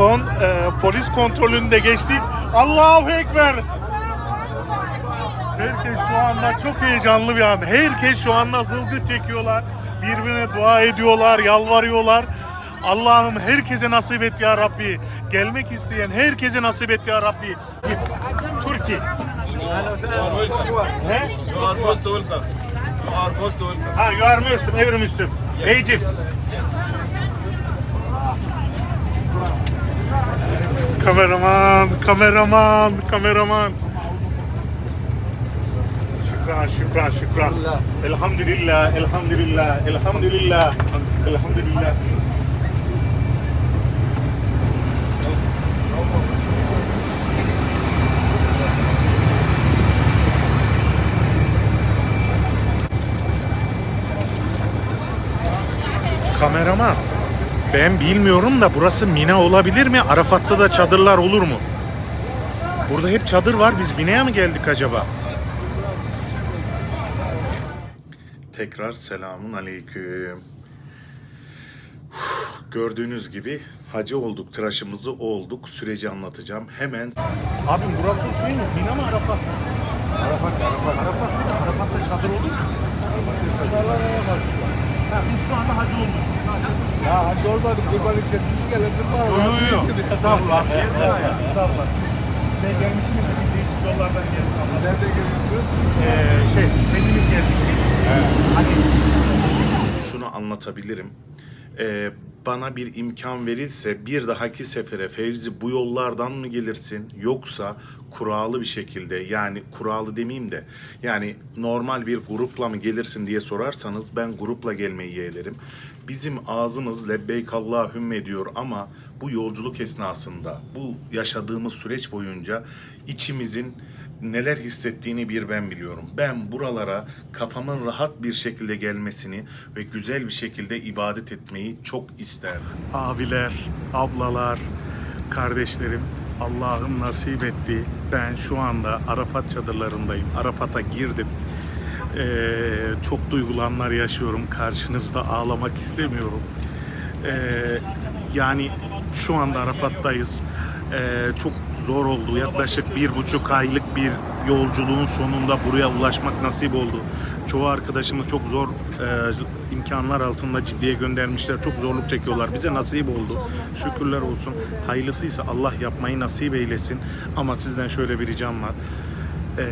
son e, polis kontrolünde geçtik. Allahu Ekber. Herkes şu anda çok heyecanlı bir an. Herkes şu anda zılgıt çekiyorlar. Birbirine dua ediyorlar, yalvarıyorlar. Allah'ım herkese nasip et ya Rabbi. Gelmek isteyen herkese nasip et ya Rabbi. Türkiye. Ne? You are most welcome. You are most welcome. Ha, you are Müslüm, every Müslüm. Beyciğim. Kameraman, kameraman, kameraman. Şükran, şükran, şükran. Elhamdülillah, elhamdülillah, elhamdülillah, elhamdülillah. Kameraman. Ben bilmiyorum da burası Mina olabilir mi? Arafat'ta da çadırlar olur mu? Burada hep çadır var. Biz Mina'ya mı geldik acaba? Tekrar selamun aleyküm. Gördüğünüz gibi hacı olduk, tıraşımızı olduk. Süreci anlatacağım. Hemen... Abi burası değil mi? Mina mı Arafat? Arafat, Arafat. Arafat, Arafat'ta çadır olur mu? Ha, biz şu anda hacı. Ya hadi olmadı. Kurbanın kesisi gelebilir mi? Yok yok. Estağfurullah. Estağfurullah. Sen gelmişsin mi? Biz değişik yollardan geldik. Nerede geliyorsunuz? Ee, şey, kendimiz geldik. Hadi. Şunu anlatabilirim. Ee, bana bir imkan verilse bir dahaki sefere Fevzi bu yollardan mı gelirsin yoksa kuralı bir şekilde yani kuralı demeyeyim de yani normal bir grupla mı gelirsin diye sorarsanız ben grupla gelmeyi yeğlerim. Bizim ağzımız lebbeyk Allahümme diyor ama bu yolculuk esnasında bu yaşadığımız süreç boyunca içimizin neler hissettiğini bir ben biliyorum. Ben buralara kafamın rahat bir şekilde gelmesini ve güzel bir şekilde ibadet etmeyi çok isterdim. Abiler, ablalar, kardeşlerim Allah'ım nasip etti. Ben şu anda Arafat çadırlarındayım. Arafat'a girdim. Ee, çok duygulanlar yaşıyorum. Karşınızda ağlamak istemiyorum. Ee, yani şu anda Arafat'tayız. Ee, çok zor oldu. Yaklaşık bir buçuk aylık bir yolculuğun sonunda buraya ulaşmak nasip oldu. Çoğu arkadaşımız çok zor e, imkanlar altında ciddiye göndermişler. Çok zorluk çekiyorlar. Bize nasip oldu. Şükürler olsun. Hayırlısıysa Allah yapmayı nasip eylesin. Ama sizden şöyle bir ricam var. Ee,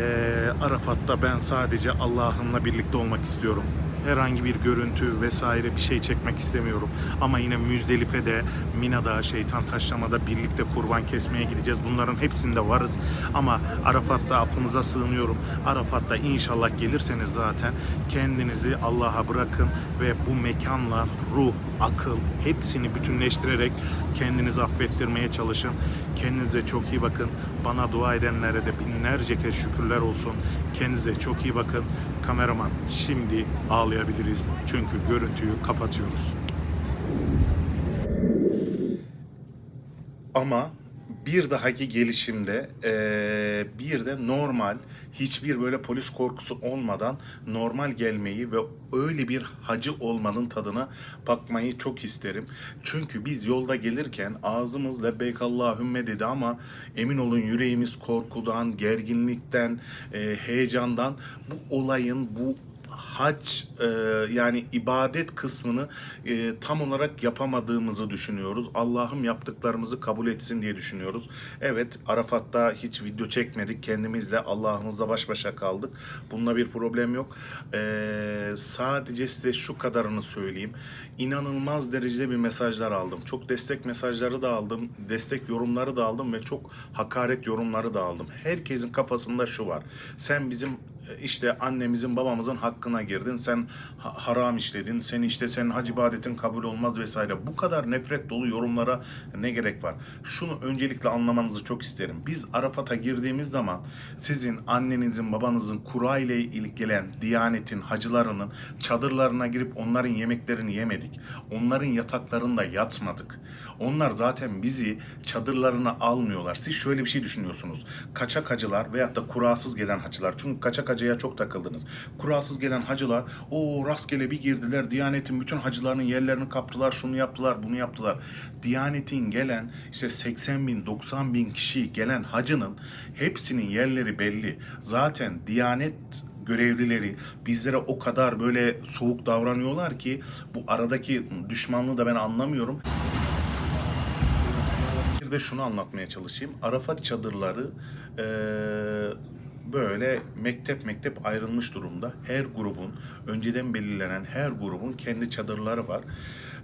Arafat'ta ben sadece Allah'ımla birlikte olmak istiyorum. Herhangi bir görüntü vesaire bir şey çekmek istemiyorum. Ama yine Müzdelife'de, Mina'da, Şeytan Taşlama'da birlikte kurban kesmeye gideceğiz. Bunların hepsinde varız. Ama Arafat'ta affınıza sığınıyorum. Arafat'ta inşallah gelirseniz zaten kendinizi Allah'a bırakın ve bu mekanla ruh, akıl hepsini bütünleştirerek kendinizi affettirmeye çalışın. Kendinize çok iyi bakın. Bana dua edenlere de binlerce kez şükürler olsun. Kendinize çok iyi bakın. Kameraman şimdi ağlayabiliriz. Çünkü görüntüyü kapatıyoruz. Ama bir dahaki gelişimde eee, bir de normal hiçbir böyle polis korkusu olmadan normal gelmeyi ve öyle bir hacı olmanın tadına bakmayı çok isterim. Çünkü biz yolda gelirken ağzımız lebbeyk Allahümme dedi ama emin olun yüreğimiz korkudan, gerginlikten, eee, heyecandan bu olayın bu hac e, yani ibadet kısmını e, tam olarak yapamadığımızı düşünüyoruz. Allah'ım yaptıklarımızı kabul etsin diye düşünüyoruz. Evet Arafat'ta hiç video çekmedik. Kendimizle Allah'ımızla baş başa kaldık. Bununla bir problem yok. E, sadece size şu kadarını söyleyeyim. İnanılmaz derecede bir mesajlar aldım. Çok destek mesajları da aldım. Destek yorumları da aldım ve çok hakaret yorumları da aldım. Herkesin kafasında şu var. Sen bizim işte annemizin babamızın hakkına girdin. Sen ha- haram işledin. Sen işte senin hac ibadetin kabul olmaz vesaire. Bu kadar nefret dolu yorumlara ne gerek var? Şunu öncelikle anlamanızı çok isterim. Biz Arafat'a girdiğimiz zaman sizin annenizin babanızın kura ile ilgili gelen Diyanet'in hacılarının çadırlarına girip onların yemeklerini yemedik. Onların yataklarında yatmadık. Onlar zaten bizi çadırlarına almıyorlar. Siz şöyle bir şey düşünüyorsunuz. Kaçak hacılar veyahut da kurasız gelen hacılar. Çünkü kaçak hacıya çok takıldınız. Kurasız gelen hacılar o rastgele bir girdiler. Diyanetin bütün hacılarının yerlerini kaptılar. Şunu yaptılar, bunu yaptılar. Diyanetin gelen işte 80 bin, 90 bin kişi gelen hacının hepsinin yerleri belli. Zaten Diyanet görevlileri bizlere o kadar böyle soğuk davranıyorlar ki bu aradaki düşmanlığı da ben anlamıyorum. Bir de şunu anlatmaya çalışayım. Arafat çadırları eee, böyle mektep mektep ayrılmış durumda. Her grubun, önceden belirlenen her grubun kendi çadırları var.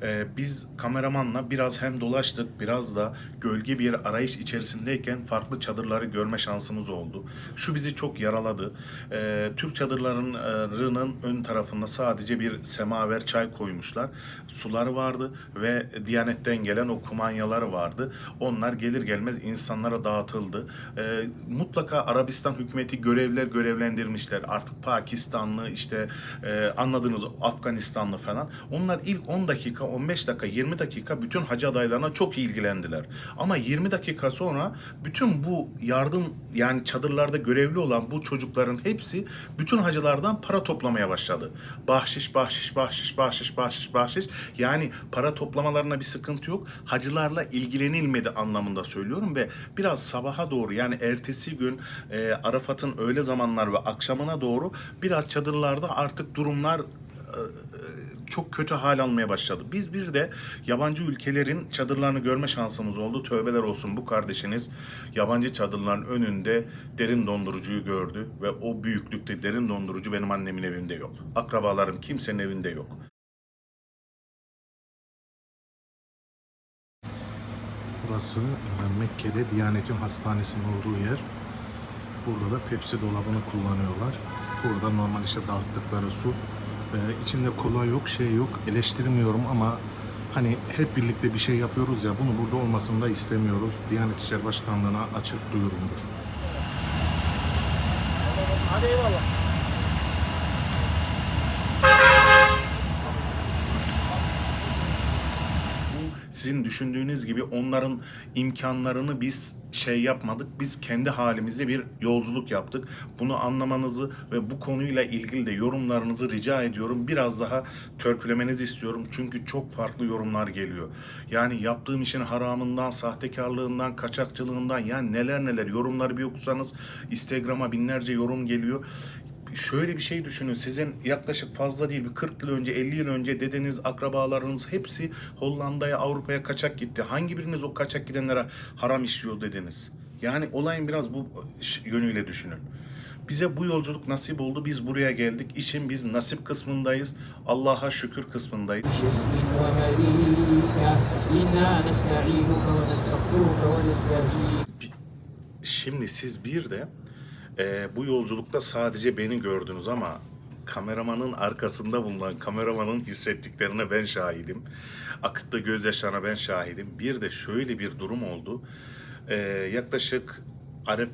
Eee, biz kameramanla biraz hem dolaştık, biraz da gölge bir arayış içerisindeyken farklı çadırları görme şansımız oldu. Şu bizi çok yaraladı. Eee, Türk çadırlarının ön tarafında sadece bir semaver çay koymuşlar. Suları vardı ve Diyanet'ten gelen o kumanyaları vardı. Onlar gelir gelmez insanlara dağıtıldı. Ee, mutlaka Arabistan hükümeti görevler görevlendirmişler. Artık Pakistanlı işte e, anladığınız Afganistanlı falan. Onlar ilk 10 dakika, 15 dakika, 20 dakika bütün hacı adaylarına çok ilgilendiler. Ama 20 dakika sonra bütün bu yardım yani çadırlarda görevli olan bu çocukların hepsi bütün hacılardan para toplamaya başladı. Bahşiş, bahşiş, bahşiş, bahşiş, bahşiş, bahşiş. Yani para toplamalarına bir sıkıntı yok. Hacılarla ilgilenilmedi anlamında söylüyorum ve biraz sabaha doğru yani ertesi gün e, Arafat'ın öğle zamanlar ve akşamına doğru biraz çadırlarda artık durumlar e, çok kötü hal almaya başladı. Biz bir de yabancı ülkelerin çadırlarını görme şansımız oldu. Tövbeler olsun bu kardeşiniz yabancı çadırların önünde derin dondurucuyu gördü ve o büyüklükte derin dondurucu benim annemin evinde yok. Akrabalarım kimsenin evinde yok. Burası e, Mekke'de Diyanet'in hastanesinin olduğu yer. Burada da Pepsi dolabını kullanıyorlar. Burada normal işte dağıttıkları su. E, içinde kola yok, şey yok. Eleştirmiyorum ama hani hep birlikte bir şey yapıyoruz ya bunu burada olmasını da istemiyoruz. Diyanet İşleri Başkanlığı'na açık duyurumdur. Hadi eyvallah. Bu sizin düşündüğünüz gibi onların imkanlarını biz şey yapmadık. Biz kendi halimizde bir yolculuk yaptık. Bunu anlamanızı ve bu konuyla ilgili de yorumlarınızı rica ediyorum. Biraz daha törpülemenizi istiyorum. Çünkü çok farklı yorumlar geliyor. Yani yaptığım işin haramından, sahtekarlığından, kaçakçılığından yani neler neler yorumları bir okusanız Instagram'a binlerce yorum geliyor şöyle bir şey düşünün. Sizin yaklaşık fazla değil bir 40 yıl önce 50 yıl önce dedeniz, akrabalarınız hepsi Hollanda'ya, Avrupa'ya kaçak gitti. Hangi biriniz o kaçak gidenlere haram işliyor dediniz? Yani olayın biraz bu yönüyle düşünün. Bize bu yolculuk nasip oldu. Biz buraya geldik. İşin biz nasip kısmındayız. Allah'a şükür kısmındayız. Şimdi siz bir de e, bu yolculukta sadece beni gördünüz ama kameramanın arkasında bulunan kameramanın hissettiklerine ben şahidim. Akıttığı gözyaşlarına ben şahidim. Bir de şöyle bir durum oldu. E, yaklaşık Arif,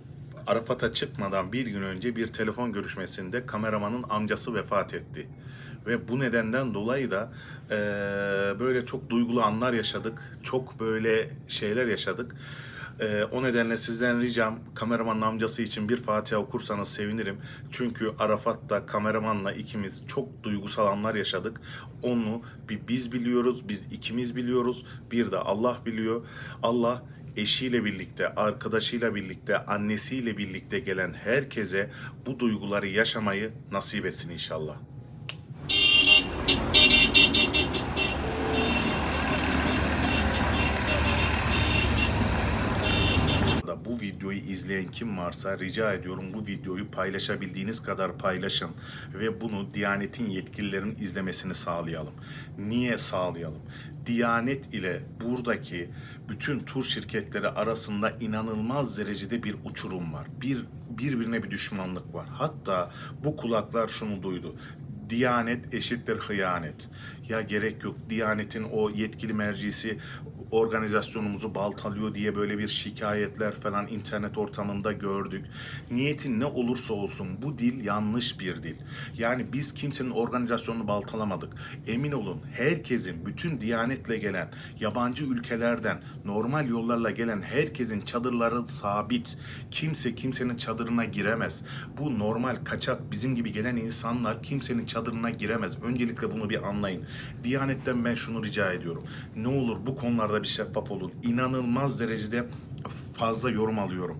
Arafat'a çıkmadan bir gün önce bir telefon görüşmesinde kameramanın amcası vefat etti. Ve bu nedenden dolayı da e, böyle çok duygulu anlar yaşadık. Çok böyle şeyler yaşadık. Ee, o nedenle sizden ricam kameramanın amcası için bir Fatiha okursanız sevinirim. Çünkü Arafat'ta kameramanla ikimiz çok duygusal anlar yaşadık. Onu bir biz biliyoruz, biz ikimiz biliyoruz. Bir de Allah biliyor. Allah eşiyle birlikte, arkadaşıyla birlikte, annesiyle birlikte gelen herkese bu duyguları yaşamayı nasip etsin inşallah. da bu videoyu izleyen kim varsa rica ediyorum bu videoyu paylaşabildiğiniz kadar paylaşın ve bunu Diyanet'in yetkililerinin izlemesini sağlayalım. Niye sağlayalım? Diyanet ile buradaki bütün tur şirketleri arasında inanılmaz derecede bir uçurum var. Bir birbirine bir düşmanlık var. Hatta bu kulaklar şunu duydu. Diyanet eşittir hıyanet. Ya gerek yok. Diyanet'in o yetkili mercisi organizasyonumuzu baltalıyor diye böyle bir şikayetler falan internet ortamında gördük. Niyetin ne olursa olsun bu dil yanlış bir dil. Yani biz kimsenin organizasyonunu baltalamadık. Emin olun herkesin bütün diyanetle gelen yabancı ülkelerden normal yollarla gelen herkesin çadırları sabit. Kimse kimsenin çadırına giremez. Bu normal kaçak bizim gibi gelen insanlar kimsenin çadırına giremez. Öncelikle bunu bir anlayın. Diyanetten ben şunu rica ediyorum. Ne olur bu konularda bir şeffaf olun. İnanılmaz derecede fazla yorum alıyorum.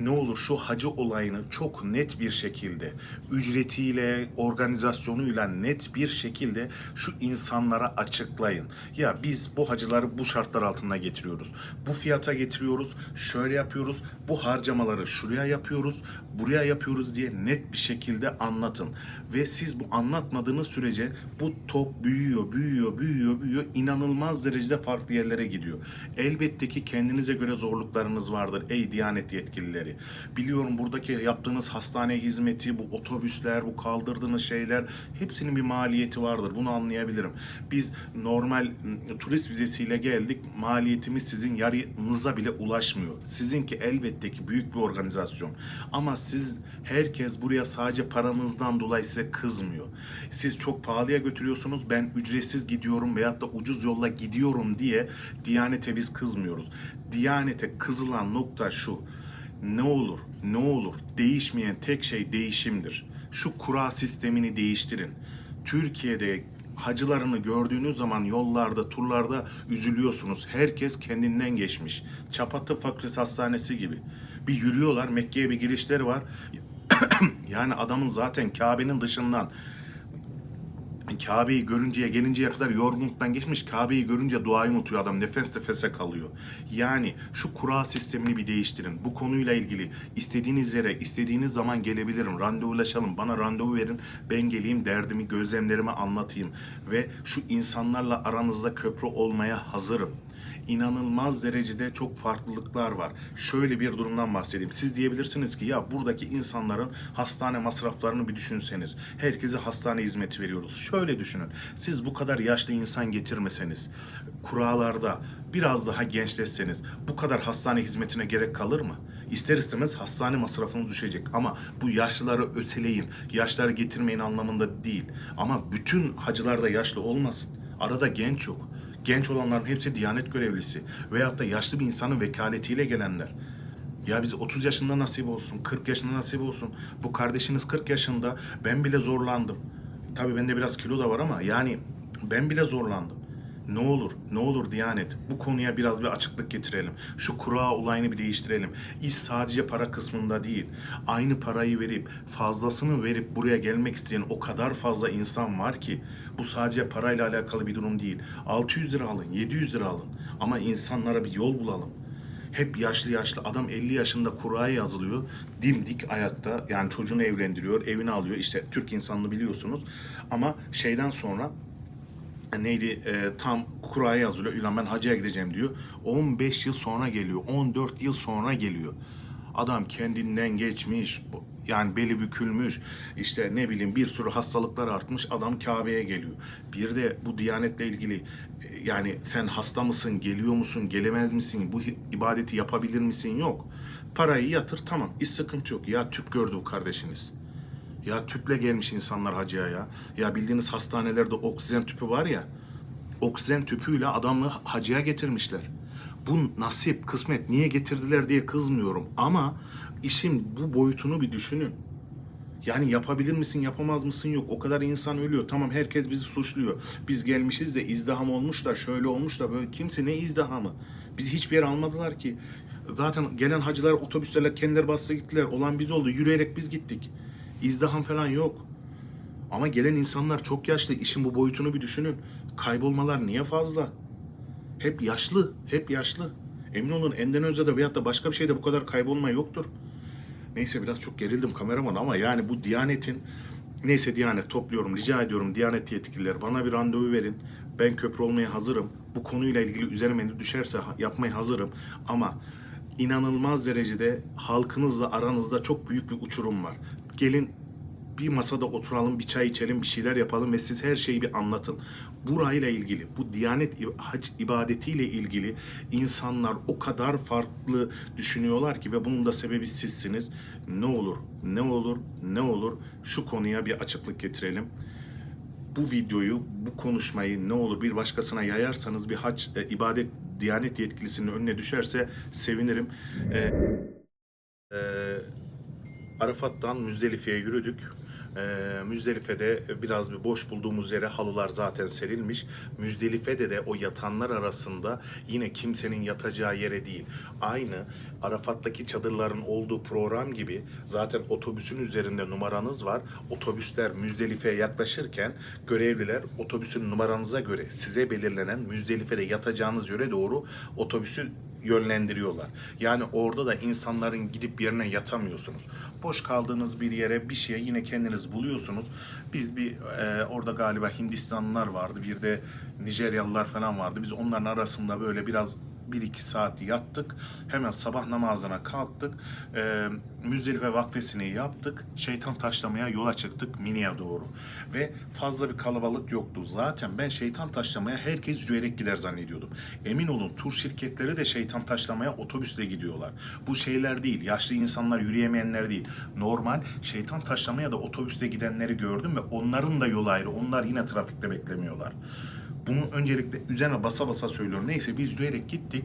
Ne olur şu hacı olayını çok net bir şekilde ücretiyle, organizasyonuyla net bir şekilde şu insanlara açıklayın. Ya biz bu hacıları bu şartlar altında getiriyoruz. Bu fiyata getiriyoruz. Şöyle yapıyoruz. Bu harcamaları şuraya yapıyoruz. Buraya yapıyoruz diye net bir şekilde anlatın. Ve siz bu anlatmadığınız sürece bu top büyüyor, büyüyor, büyüyor, büyüyor. İnanılmaz derecede farklı yerlere gidiyor. Elbette ki kendinize göre zorluklarınız vardır ey Diyanet yetkilileri. Biliyorum buradaki yaptığınız hastane hizmeti, bu otobüsler, bu kaldırdığınız şeyler hepsinin bir maliyeti vardır. Bunu anlayabilirim. Biz normal m, turist vizesiyle geldik. Maliyetimiz sizin yarınıza bile ulaşmıyor. Sizinki elbette ki büyük bir organizasyon. Ama siz herkes buraya sadece paranızdan dolayı size kızmıyor. Siz çok pahalıya götürüyorsunuz. Ben ücretsiz gidiyorum veyahut da ucuz yolla gidiyorum diye Diyanete biz kızmıyoruz. Diyanete kızılan nokta şu. Ne olur, ne olur değişmeyen tek şey değişimdir. Şu kura sistemini değiştirin. Türkiye'de hacılarını gördüğünüz zaman yollarda, turlarda üzülüyorsunuz. Herkes kendinden geçmiş. Çapatı Fakülte Hastanesi gibi. Bir yürüyorlar, Mekke'ye bir girişleri var. yani adamın zaten Kabe'nin dışından Kabe'yi görünceye gelinceye kadar yorgunluktan geçmiş. Kabe'yi görünce duayı unutuyor adam. Nefes nefese kalıyor. Yani şu kura sistemini bir değiştirin. Bu konuyla ilgili istediğiniz yere, istediğiniz zaman gelebilirim. Randevulaşalım. Bana randevu verin. Ben geleyim derdimi, gözlemlerimi anlatayım. Ve şu insanlarla aranızda köprü olmaya hazırım inanılmaz derecede çok farklılıklar var. Şöyle bir durumdan bahsedeyim. Siz diyebilirsiniz ki ya buradaki insanların hastane masraflarını bir düşünseniz. Herkese hastane hizmeti veriyoruz. Şöyle düşünün. Siz bu kadar yaşlı insan getirmeseniz, kuralarda biraz daha gençleşseniz bu kadar hastane hizmetine gerek kalır mı? İster istemez hastane masrafınız düşecek ama bu yaşlıları öteleyin, yaşları getirmeyin anlamında değil. Ama bütün hacılar da yaşlı olmasın. Arada genç yok. Genç olanların hepsi Diyanet görevlisi veyahut da yaşlı bir insanın vekaletiyle gelenler. Ya biz 30 yaşında nasip olsun, 40 yaşında nasip olsun. Bu kardeşiniz 40 yaşında, ben bile zorlandım. Tabii bende biraz kilo da var ama yani ben bile zorlandım. Ne olur, ne olur Diyanet. Bu konuya biraz bir açıklık getirelim. Şu kura olayını bir değiştirelim. İş sadece para kısmında değil. Aynı parayı verip, fazlasını verip buraya gelmek isteyen o kadar fazla insan var ki bu sadece parayla alakalı bir durum değil. 600 lira alın, 700 lira alın. Ama insanlara bir yol bulalım. Hep yaşlı yaşlı adam 50 yaşında kuraya yazılıyor. Dimdik ayakta yani çocuğunu evlendiriyor, evini alıyor. İşte Türk insanını biliyorsunuz. Ama şeyden sonra neydi e, tam kuraya yazılıyor. Ulan ben hacıya gideceğim diyor. 15 yıl sonra geliyor. 14 yıl sonra geliyor. Adam kendinden geçmiş. Yani beli bükülmüş. işte ne bileyim bir sürü hastalıklar artmış. Adam Kabe'ye geliyor. Bir de bu diyanetle ilgili e, yani sen hasta mısın, geliyor musun, gelemez misin, bu ibadeti yapabilir misin yok. Parayı yatır tamam. Hiç sıkıntı yok. Ya tüp gördü bu kardeşiniz. Ya tüple gelmiş insanlar hacıya ya. Ya bildiğiniz hastanelerde oksijen tüpü var ya. Oksijen tüpüyle adamı hacıya getirmişler. Bu nasip, kısmet niye getirdiler diye kızmıyorum. Ama işin bu boyutunu bir düşünün. Yani yapabilir misin, yapamaz mısın yok. O kadar insan ölüyor. Tamam herkes bizi suçluyor. Biz gelmişiz de izdiham olmuş da şöyle olmuş da böyle. Kimse ne izdihamı? Bizi hiçbir yere almadılar ki. Zaten gelen hacılar otobüslerle kendileri bastı gittiler. Olan biz oldu. Yürüyerek biz gittik. İzdiham falan yok. Ama gelen insanlar çok yaşlı. İşin bu boyutunu bir düşünün. Kaybolmalar niye fazla? Hep yaşlı, hep yaşlı. Emin olun Endonezya'da veyahut da başka bir şeyde bu kadar kaybolma yoktur. Neyse biraz çok gerildim kameraman ama yani bu Diyanet'in neyse Diyanet topluyorum rica ediyorum Diyanet yetkililer bana bir randevu verin. Ben köprü olmaya hazırım. Bu konuyla ilgili üzerime ne düşerse yapmaya hazırım. Ama inanılmaz derecede halkınızla aranızda çok büyük bir uçurum var. Gelin bir masada oturalım, bir çay içelim, bir şeyler yapalım ve siz her şeyi bir anlatın. burayla ilgili, bu Diyanet hac ibadetiyle ilgili insanlar o kadar farklı düşünüyorlar ki ve bunun da sebebi sizsiniz. Ne olur, ne olur, ne olur şu konuya bir açıklık getirelim. Bu videoyu, bu konuşmayı ne olur bir başkasına yayarsanız bir hac e, ibadet Diyanet yetkilisinin önüne düşerse sevinirim. E, e, Arafat'tan Müzdelife'ye yürüdük. Ee, Müzdelife'de biraz bir boş bulduğumuz yere halılar zaten serilmiş. Müzdelife'de de o yatanlar arasında yine kimsenin yatacağı yere değil. Aynı Arafat'taki çadırların olduğu program gibi zaten otobüsün üzerinde numaranız var. Otobüsler Müzdelife'ye yaklaşırken görevliler otobüsün numaranıza göre size belirlenen Müzdelife'de yatacağınız yöre doğru otobüsü yönlendiriyorlar. Yani orada da insanların gidip yerine yatamıyorsunuz. Boş kaldığınız bir yere bir şeye yine kendiniz buluyorsunuz. Biz bir e, orada galiba Hindistanlılar vardı, bir de Nijeryalılar falan vardı. Biz onların arasında böyle biraz bir iki saat yattık. Hemen sabah namazına kalktık. E, Müzdelife vakfesini yaptık. Şeytan taşlamaya yola çıktık Mini'ye doğru. Ve fazla bir kalabalık yoktu. Zaten ben şeytan taşlamaya herkes yürüyerek gider zannediyordum. Emin olun tur şirketleri de şeytan taşlamaya otobüsle gidiyorlar. Bu şeyler değil. Yaşlı insanlar yürüyemeyenler değil. Normal şeytan taşlamaya da otobüsle gidenleri gördüm ve onların da yolu ayrı. Onlar yine trafikte beklemiyorlar. Bunu öncelikle üzerine basa basa söylüyorum. Neyse biz yürüyerek gittik.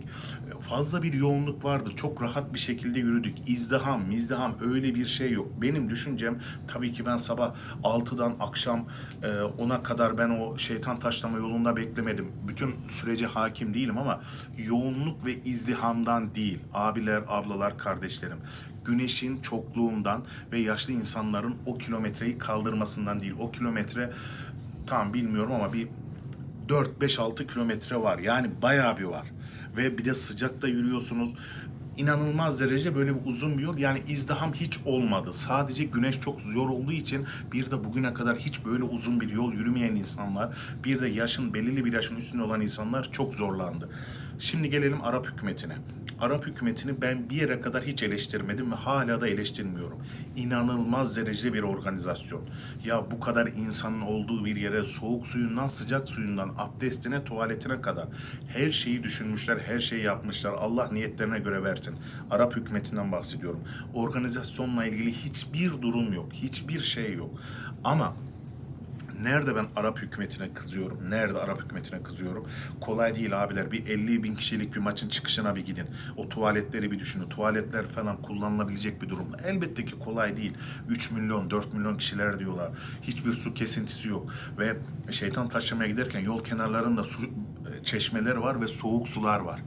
Fazla bir yoğunluk vardı. Çok rahat bir şekilde yürüdük. İzdiham, mizdiham öyle bir şey yok. Benim düşüncem tabii ki ben sabah 6'dan akşam e, 10'a kadar ben o şeytan taşlama yolunda beklemedim. Bütün sürece hakim değilim ama yoğunluk ve izdihamdan değil. Abiler, ablalar, kardeşlerim. Güneşin çokluğundan ve yaşlı insanların o kilometreyi kaldırmasından değil. O kilometre tam bilmiyorum ama bir 4-5-6 kilometre var. Yani bayağı bir var. Ve bir de sıcakta yürüyorsunuz. İnanılmaz derece böyle bir uzun bir yol. Yani izdiham hiç olmadı. Sadece güneş çok zor olduğu için bir de bugüne kadar hiç böyle uzun bir yol yürümeyen insanlar, bir de yaşın belirli bir yaşın üstünde olan insanlar çok zorlandı. Şimdi gelelim Arap hükümetine. Arap hükümetini ben bir yere kadar hiç eleştirmedim ve hala da eleştirmiyorum. İnanılmaz derecede bir organizasyon. Ya bu kadar insanın olduğu bir yere soğuk suyundan sıcak suyundan abdestine tuvaletine kadar her şeyi düşünmüşler, her şeyi yapmışlar. Allah niyetlerine göre versin. Arap hükümetinden bahsediyorum. Organizasyonla ilgili hiçbir durum yok, hiçbir şey yok. Ama Nerede ben Arap hükümetine kızıyorum? Nerede Arap hükümetine kızıyorum? Kolay değil abiler. Bir 50 bin kişilik bir maçın çıkışına bir gidin. O tuvaletleri bir düşünün. Tuvaletler falan kullanılabilecek bir durum. Elbette ki kolay değil. 3 milyon, 4 milyon kişiler diyorlar. Hiçbir su kesintisi yok. Ve şeytan taşlamaya giderken yol kenarlarında su e, çeşmeleri var ve soğuk sular var.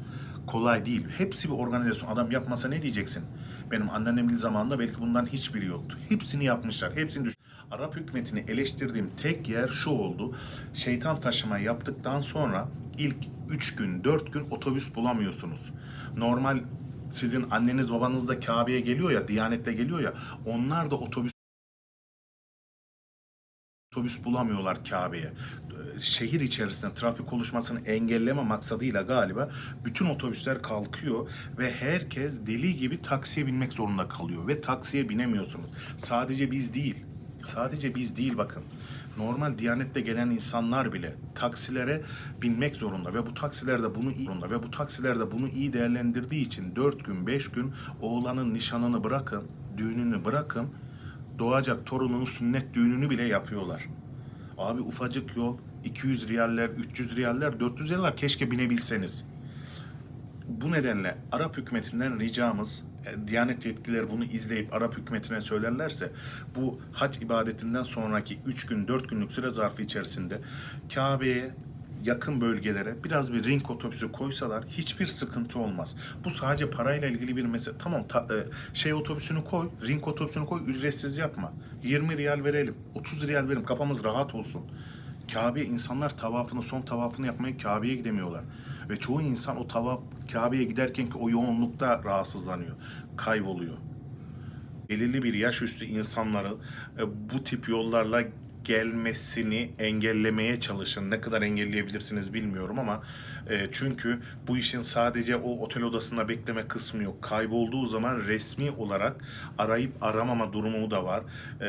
Kolay değil. Hepsi bir organizasyon. Adam yapmasa ne diyeceksin? Benim anneannemin zamanında belki bundan hiçbiri yoktu. Hepsini yapmışlar. Hepsini düş- Arap hükümetini eleştirdiğim tek yer şu oldu. Şeytan taşıma yaptıktan sonra ilk 3 gün, 4 gün otobüs bulamıyorsunuz. Normal sizin anneniz babanız da Kabe'ye geliyor ya, Diyanet'te geliyor ya. Onlar da otobüs otobüs bulamıyorlar Kabe'ye. Ee, Şehir içerisinde trafik oluşmasını engelleme maksadıyla galiba bütün otobüsler kalkıyor ve herkes deli gibi taksiye binmek zorunda kalıyor ve taksiye binemiyorsunuz. Sadece biz değil. Sadece biz değil bakın. Normal Diyanet'te gelen insanlar bile taksilere binmek zorunda ve bu taksilerde bunu iyi ve bu taksilerde bunu iyi değerlendirdiği için 4 gün 5 gün oğlanın nişanını bırakın, düğününü bırakın doğacak torunun sünnet düğününü bile yapıyorlar. Abi ufacık yol 200 riyaller, 300 riyaller, 400 riyaller keşke binebilseniz. Bu nedenle Arap hükümetinden ricamız, e, Diyanet yetkilileri bunu izleyip Arap hükümetine söylerlerse bu hac ibadetinden sonraki 3 gün 4 günlük süre zarfı içerisinde Kabe'ye yakın bölgelere biraz bir ring otobüsü koysalar hiçbir sıkıntı olmaz. Bu sadece parayla ilgili bir mesele. Tamam ta- e, şey otobüsünü koy, ring otobüsünü koy, ücretsiz yapma. 20 riyal verelim, 30 riyal verelim, kafamız rahat olsun. Kabe insanlar tavafını son tavafını yapmaya Kabe'ye gidemiyorlar. Ve çoğu insan o tavaf Kabe'ye giderken ki o yoğunlukta rahatsızlanıyor, kayboluyor. Belirli bir yaş üstü insanların e, bu tip yollarla gelmesini engellemeye çalışın. Ne kadar engelleyebilirsiniz bilmiyorum ama e, çünkü bu işin sadece o otel odasında bekleme kısmı yok. Kaybolduğu zaman resmi olarak arayıp aramama durumu da var. E,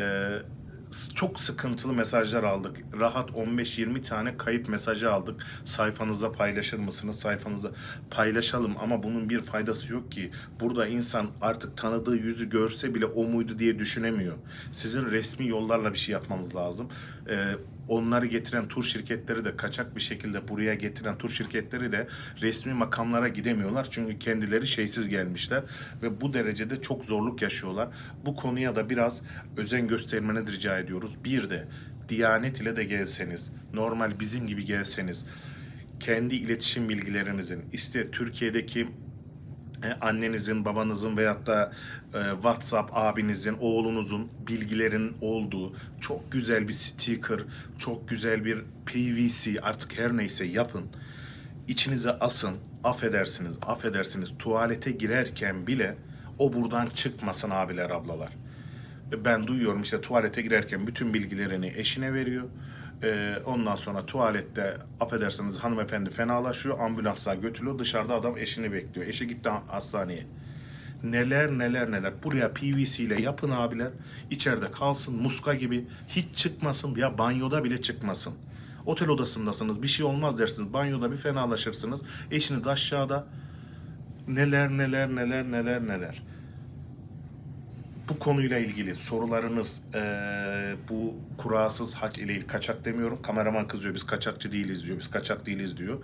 çok sıkıntılı mesajlar aldık. Rahat 15-20 tane kayıp mesajı aldık. Sayfanızda paylaşır mısınız? Sayfanızda paylaşalım ama bunun bir faydası yok ki. Burada insan artık tanıdığı yüzü görse bile o muydu diye düşünemiyor. Sizin resmi yollarla bir şey yapmanız lazım. Ee, onları getiren tur şirketleri de kaçak bir şekilde buraya getiren tur şirketleri de resmi makamlara gidemiyorlar. Çünkü kendileri şeysiz gelmişler ve bu derecede çok zorluk yaşıyorlar. Bu konuya da biraz özen göstermeni rica ediyoruz. Bir de Diyanet ile de gelseniz, normal bizim gibi gelseniz, kendi iletişim bilgilerinizin, iste Türkiye'deki annenizin, babanızın veyahut da e, WhatsApp abinizin, oğlunuzun bilgilerin olduğu çok güzel bir sticker, çok güzel bir PVC artık her neyse yapın. İçinize asın, affedersiniz, affedersiniz tuvalete girerken bile o buradan çıkmasın abiler, ablalar. E, Ben duyuyorum işte tuvalete girerken bütün bilgilerini eşine veriyor. Ee, ondan sonra tuvalette affedersiniz hanımefendi fenalaşıyor. Ambulansa götürüyor. Dışarıda adam eşini bekliyor. Eşi gitti ha- hastaneye. Neler neler neler. Buraya PVC ile yapın abiler. İçeride kalsın muska gibi. Hiç çıkmasın. Ya banyoda bile çıkmasın. Otel odasındasınız. Bir şey olmaz dersiniz. Banyoda bir fenalaşırsınız. Eşiniz aşağıda. Neler neler neler neler neler bu konuyla ilgili sorularınız eee, bu kurasız hac ile ilgili kaçak demiyorum. Kameraman kızıyor biz kaçakçı değiliz diyor. Biz kaçak değiliz diyor.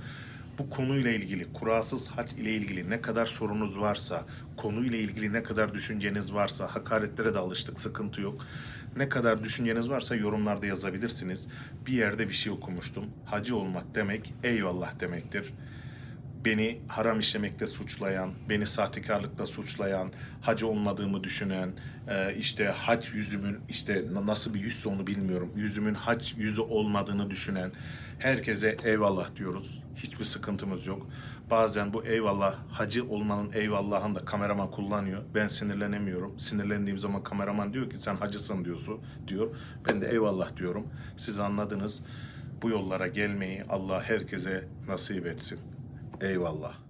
Bu konuyla ilgili kurasız hac ile ilgili ne kadar sorunuz varsa, konuyla ilgili ne kadar düşünceniz varsa, hakaretlere de alıştık sıkıntı yok. Ne kadar düşünceniz varsa yorumlarda yazabilirsiniz. Bir yerde bir şey okumuştum. Hacı olmak demek eyvallah demektir beni haram işlemekte suçlayan, beni sahtekarlıkla suçlayan, hacı olmadığımı düşünen, e, işte hac yüzümün işte na- nasıl bir yüzse onu bilmiyorum. Yüzümün hac yüzü olmadığını düşünen herkese eyvallah diyoruz. Hiçbir sıkıntımız yok. Bazen bu eyvallah, hacı olmanın eyvallahını da kameraman kullanıyor. Ben sinirlenemiyorum. Sinirlendiğim zaman kameraman diyor ki sen hacısın diyorsun diyor. Ben de eyvallah diyorum. Siz anladınız. Bu yollara gelmeyi Allah herkese nasip etsin. Eyvallah.